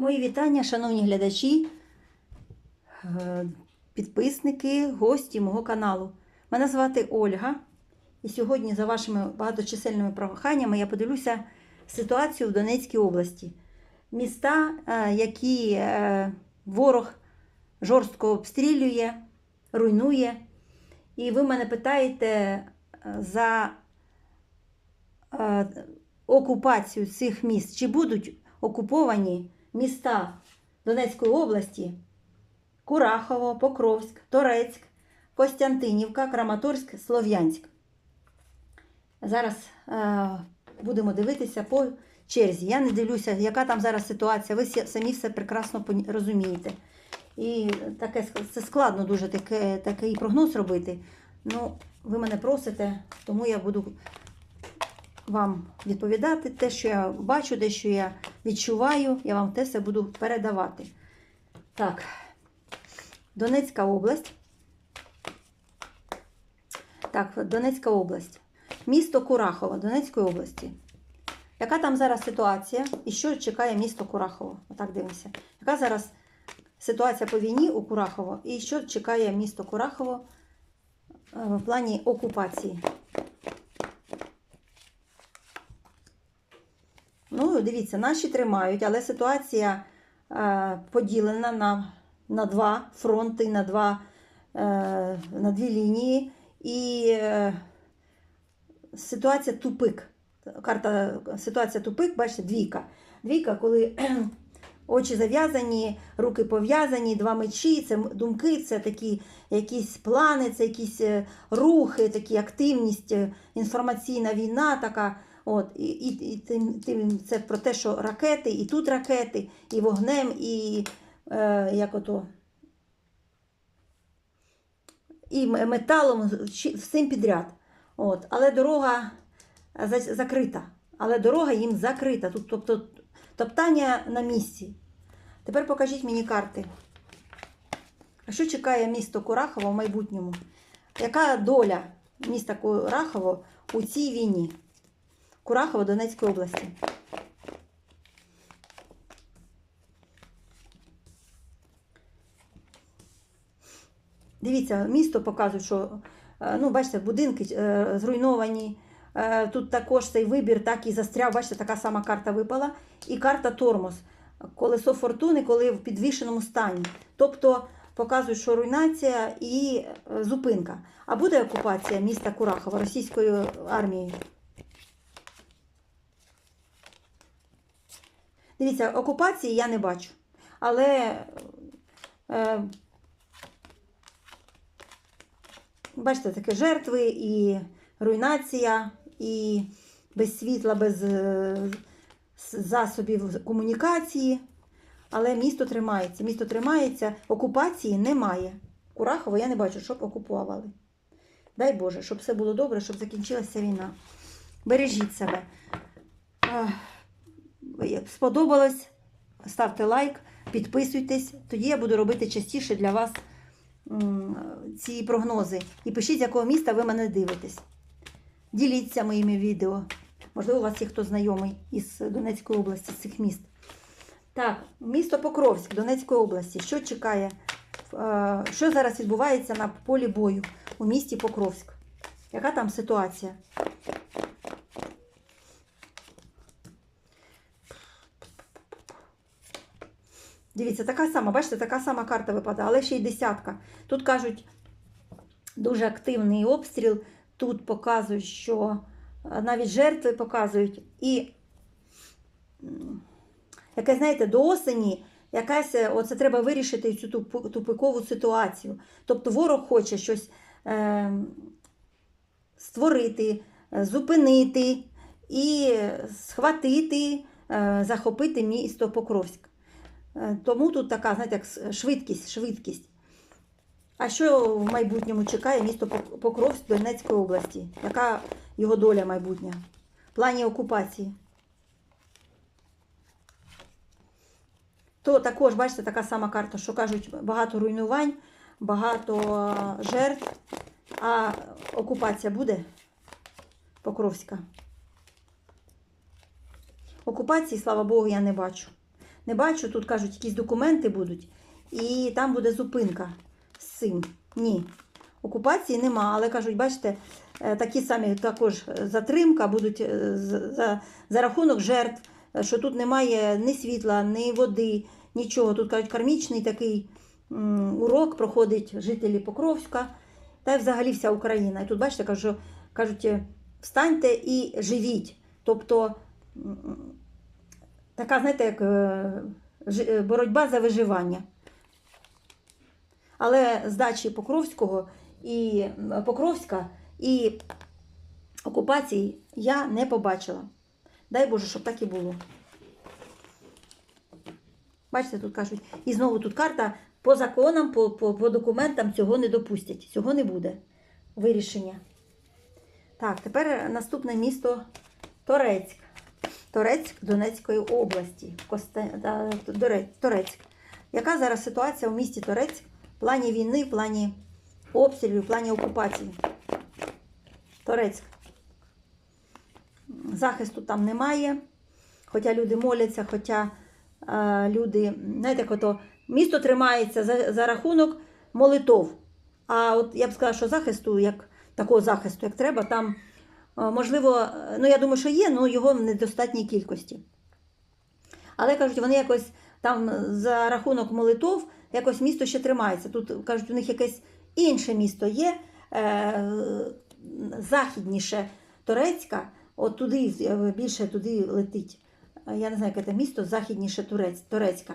Мої вітання, шановні глядачі, е, підписники, гості мого каналу. Мене звати Ольга. І сьогодні, за вашими багаточисельними проханнями, я подивлюся ситуацію в Донецькій області. Міста, е, які е, ворог жорстко обстрілює, руйнує. І ви мене питаєте за окупацію цих міст, чи будуть окуповані міста Донецької області, Курахово, Покровськ, Торецьк, Костянтинівка, Краматорськ, Слов'янськ. Зараз е, будемо дивитися по черзі. Я не дивлюся, яка там зараз ситуація. Ви самі все прекрасно розумієте. І таке це складно дуже таке, такий прогноз робити. Ну, ви мене просите, тому я буду вам відповідати. Те, що я бачу, те, що я відчуваю, я вам те все буду передавати. Так, Донецька область. Так, Донецька область. Місто Курахово Донецької області. Яка там зараз ситуація і що чекає місто Курахово? Отак дивимося. Яка зараз ситуація по війні у Курахово і що чекає місто Курахово е, в плані окупації? Ну, дивіться, наші тримають, але ситуація е, поділена на, на два фронти, на, два, е, на дві лінії. І е, ситуація тупик. Карта ситуація тупик, бачите, двійка. Двійка, коли очі зав'язані, руки пов'язані, два мечі, це думки, це такі якісь плани, це якісь рухи, такі активність, інформаційна війна така. От, і, і, і тим, тим, це про те, що ракети, і тут ракети, і вогнем, і е, як ото, і металом, всім підряд. От, але дорога закрита. Але дорога їм закрита. Тут, тобто топтання на місці. Тепер покажіть мені карти. Що чекає місто Курахово в майбутньому? Яка доля міста Курахово у цій війні? Курахово Донецької області. Дивіться, місто показує, що е, ну, бачите, будинки е, зруйновані. Е, Тут також цей вибір так і застряв. Бачите, така сама карта випала. І карта тормоз. Колесо фортуни, коли в підвішеному стані. Тобто показують, що руйнація і зупинка. А буде окупація міста Курахова російською армією? Дивіться, окупації я не бачу. Але е, бачите, таке жертви і руйнація, і без світла, без е, засобів комунікації. Але місто тримається. Місто тримається, окупації немає. Курахово я не бачу, щоб окупували. Дай Боже, щоб все було добре, щоб закінчилася війна. Бережіть себе. Сподобалось? Ставте лайк, підписуйтесь. Тоді я буду робити частіше для вас ці прогнози. І пишіть, з якого міста ви мене дивитесь. Діліться моїми відео. Можливо, у вас є хто знайомий із Донецької області, з цих міст. Так, місто Покровськ Донецької області. Що чекає? Що зараз відбувається на полі бою у місті Покровськ? Яка там ситуація? Дивіться, така сама, бачите, така сама карта випадає, але ще й десятка. Тут кажуть, дуже активний обстріл. Тут показують, що е, навіть жертви показують. І яке, знаєте, до осені якась, е, оце треба вирішити цю тупикову ситуацію. Тобто ворог хоче щось е, створити, е, зупинити і схватити, е, захопити місто Покровськ. Е, Тому тут така, знаєте, як швидкість, швидкість. А що в майбутньому чекає місто Покровськ Донецької області? Яка його доля майбутня? В плані окупації? То також, бачите, така сама карта, що кажуть, багато руйнувань, багато е, жертв. А окупація буде Покровська? Окупації, слава Богу, я не бачу. Не бачу. Тут кажуть, якісь документи будуть, і там буде зупинка з цим. Ні. Окупації нема, але кажуть, бачите, е, такі самі також затримка будуть е, за, за рахунок жертв, що тут немає ні світла, ні води, нічого. Тут кажуть, кармічний такий урок проходить жителі Покровська та й взагалі вся Україна. І тут, бачите, кажу, кажуть, е, встаньте і живіть. Тобто така, знаєте, як е, е, боротьба за виживання. Але здачі Покровського і Покровська і окупації я не побачила. Дай Боже, щоб так і було. Бачите, тут кажуть, і знову тут карта по законам, по, по, по документам цього не допустять. Цього не буде вирішення. Так, тепер наступне місто Торецьк. Торецьк Донецької області. Торецьк. Яка зараз ситуація у місті Торецьк в плані війни, в плані обстрілів, в плані окупації? Торецьк. Захисту там немає. Хоча люди моляться, хоча е, люди, знаєте, ото, місто тримається за, за рахунок молитов. А от я б сказала, що захисту, як такого захисту, як треба, там можливо, е, ну я думаю, що є, але його в недостатній кількості. Але кажуть, вони якось там за рахунок молитов якось місто ще тримається. Тут кажуть, у них якесь інше місто є, е, західніше Турецька, от туди е, більше туди летить. Е, Я не знаю, яке це місто, західніше Турець, Турецька.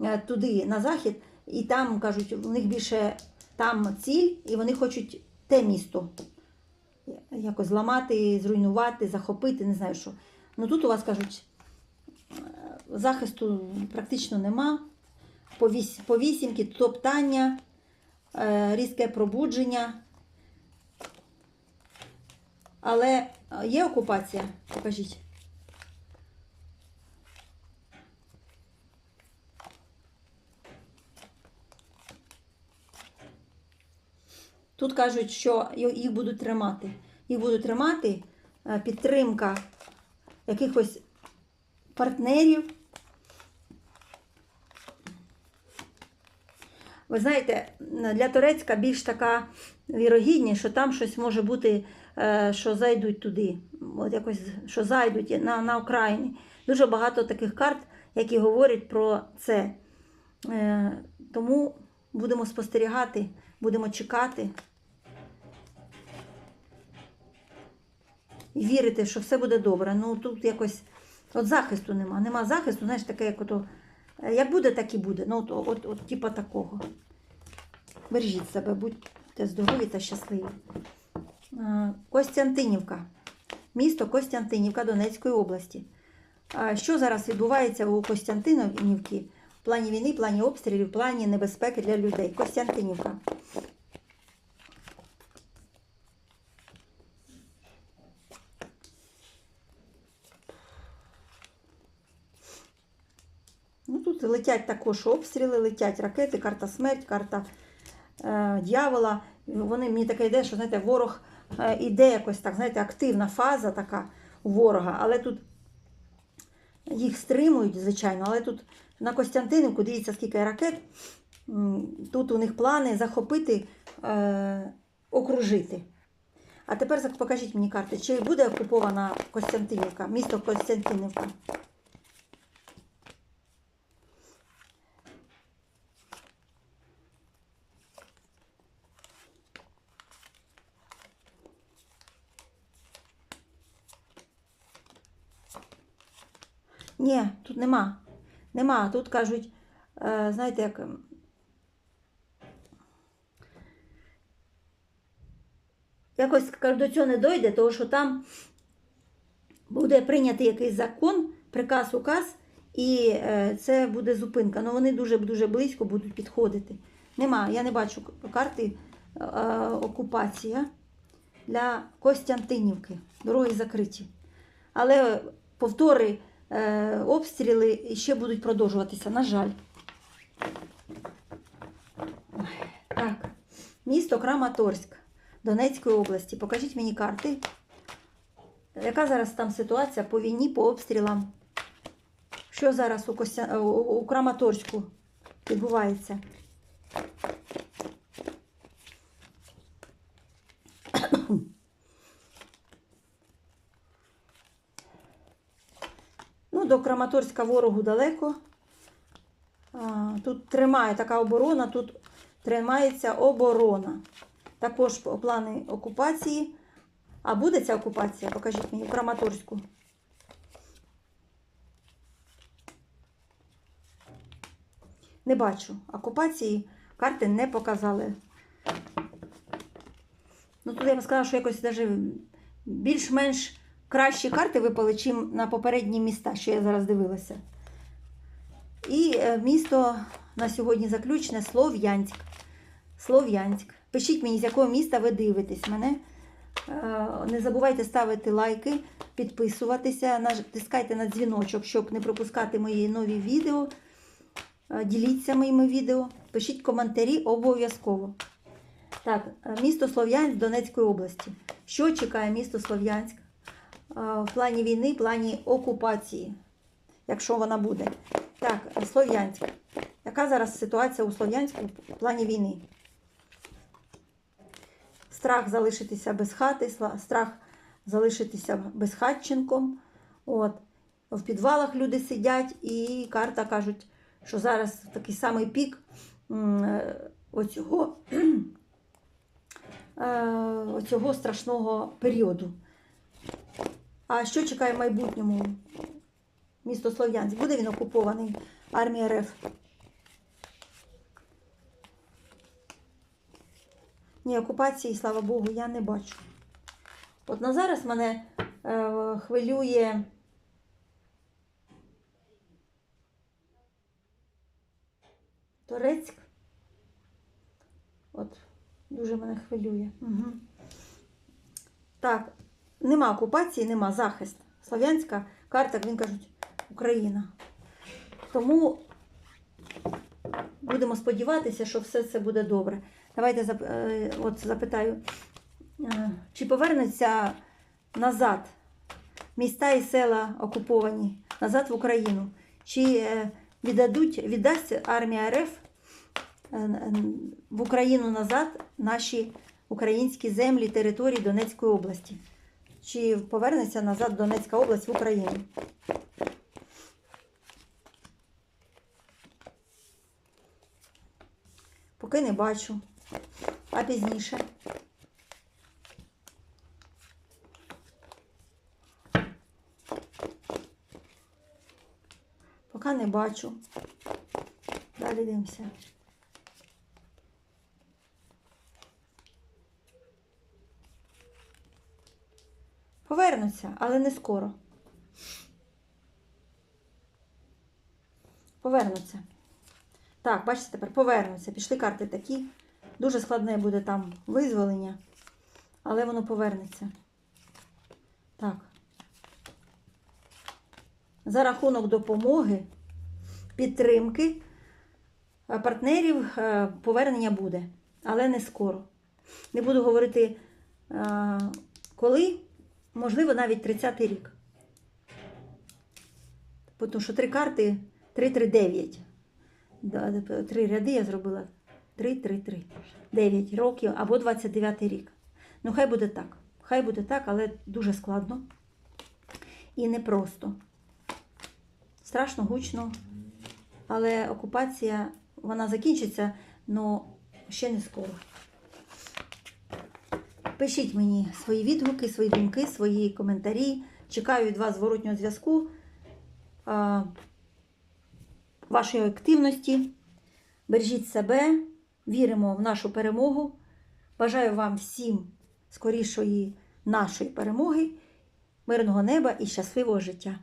Е, Туди на захід, і там кажуть, у них більше там ціль, і вони хочуть те місто якось зламати, зруйнувати, захопити, не знаю що. Ну тут у вас кажуть, е, захисту практично нема. по вісімки, топтання, е, різке пробудження. Але є окупація? Покажіть. Тут кажуть, що їх будуть тримати. Їх будуть тримати е, підтримка якихось партнерів. Ви знаєте, для Турецька більш така вірогідність, що там щось може бути, е, що зайдуть туди. От якось, що зайдуть на, на окраїні. Дуже багато таких карт, які говорять про це. Е, Тому будемо спостерігати, будемо чекати. І вірити, що все буде добре. Ну тут якось от захисту нема. Нема захисту, знаєш, таке, як ото. е, Як буде, так і буде. Ну, от, от, от типа такого. Бережіть себе, будьте здорові та щасливі. Е, Костянтинівка. Місто Костянтинівка Донецької області. Що зараз відбувається у Костянтинівці в плані війни, в плані обстрілів, в плані небезпеки для людей? Костянтинівка. Ну, тут летять також обстріли, летять ракети, карта смерть, карта е, дьявола. Вони мені таке йде, що знаєте, ворог е, іде якось так, знаєте, активна фаза така у ворога, але тут їх стримують, звичайно, але тут на Костянтинівку, дивіться, скільки ракет. Тут у них плани захопити, е, окружити. А тепер покажіть мені карти, чи буде окупована Костянтинівка, місто Костянтинівка? Ні, тут нема. Нема. Тут кажуть, е, знаєте, як. ем, Якось кажуть, до цього не дойде, тому що там буде прийнятий якийсь закон, приказ, указ, і е, це буде зупинка. Ну вони дуже-дуже близько будуть підходити. Нема, я не бачу карти е, окупація для Костянтинівки. Дороги закриті. Але повтори обстріли ще будуть продовжуватися, на жаль. Так, місто Краматорськ Донецької області. Покажіть мені карти. Яка зараз там ситуація по війні, по обстрілам? Що зараз у, Костя... у Краматорську відбувається? Ну, до Краматорська ворогу далеко. Тут тримає така оборона, тут тримається оборона. Також плани окупації. А буде ця окупація? Покажіть мені, Краматорську. Не бачу. Окупації карти не показали. Ну, тут я б сказала, що якось навіть більш-менш кращі карти випали, чим на попередні міста, що я зараз дивилася. І е, місто на сьогодні заключне Слов'янськ. Слов'янськ. Пишіть мені, з якого міста ви дивитесь мене. Е, Не забувайте ставити лайки, підписуватися, натискайте на дзвіночок, щоб не пропускати мої нові відео. Е, Діліться моїми відео, пишіть коментарі обов'язково. Так, місто Слов'янськ Донецької області. Що чекає місто Слов'янськ в плані війни, в плані окупації, якщо вона буде? Так, е, Слов'янськ. Яка зараз ситуація у Слов'янську в плані війни? Страх залишитися без хати, страх залишитися безхатченком. От. В підвалах люди сидять, і карта кажуть, що зараз такий самий пік е, оцього, е, оцього страшного періоду. А що чекає в майбутньому місто Слов'янськ? Буде він окупований армією РФ? Ні, окупації, слава Богу, я не бачу. От на зараз мене е, хвилює. Турецьк. От, дуже мене хвилює. Угу. Так, нема окупації, нема захист. Слов'янська карта, як він кажуть, Україна. Тому будемо сподіватися, що все це буде добре. Давайте е, от запитаю, е, чи повернуться назад міста і села окуповані назад в Україну? Чи е, віддадуть, віддасть армія РФ в Україну назад наші українські землі, території Донецької області? Чи повернеться назад Донецька область в Україну? Поки не бачу. А пізніше. Поки не бачу. Далі дивимося. Повернуться, але не скоро. Повернуться. Так, бачите, тепер повернуться. Пішли карти такі. Дуже складне буде там визволення, але воно повернеться. Так. За рахунок допомоги, підтримки е, партнерів е, повернення буде, але не скоро. Не буду говорити, е, коли, можливо, навіть 30-й рік. Тому що три карти 3-3-9. Три ряди я зробила. 3, 3, 3. 9 років або 29 рік. Ну, хай буде так. Хай буде так, але дуже складно і непросто. Страшно, гучно. Але окупація, вона закінчиться, але ще не скоро. Пишіть мені свої відгуки, свої думки, свої коментарі. Чекаю від вас зворотнього зв'язку, вашої активності. Бережіть себе, віримо в нашу перемогу. Бажаю вам всім скорішої нашої перемоги, мирного неба і щасливого життя.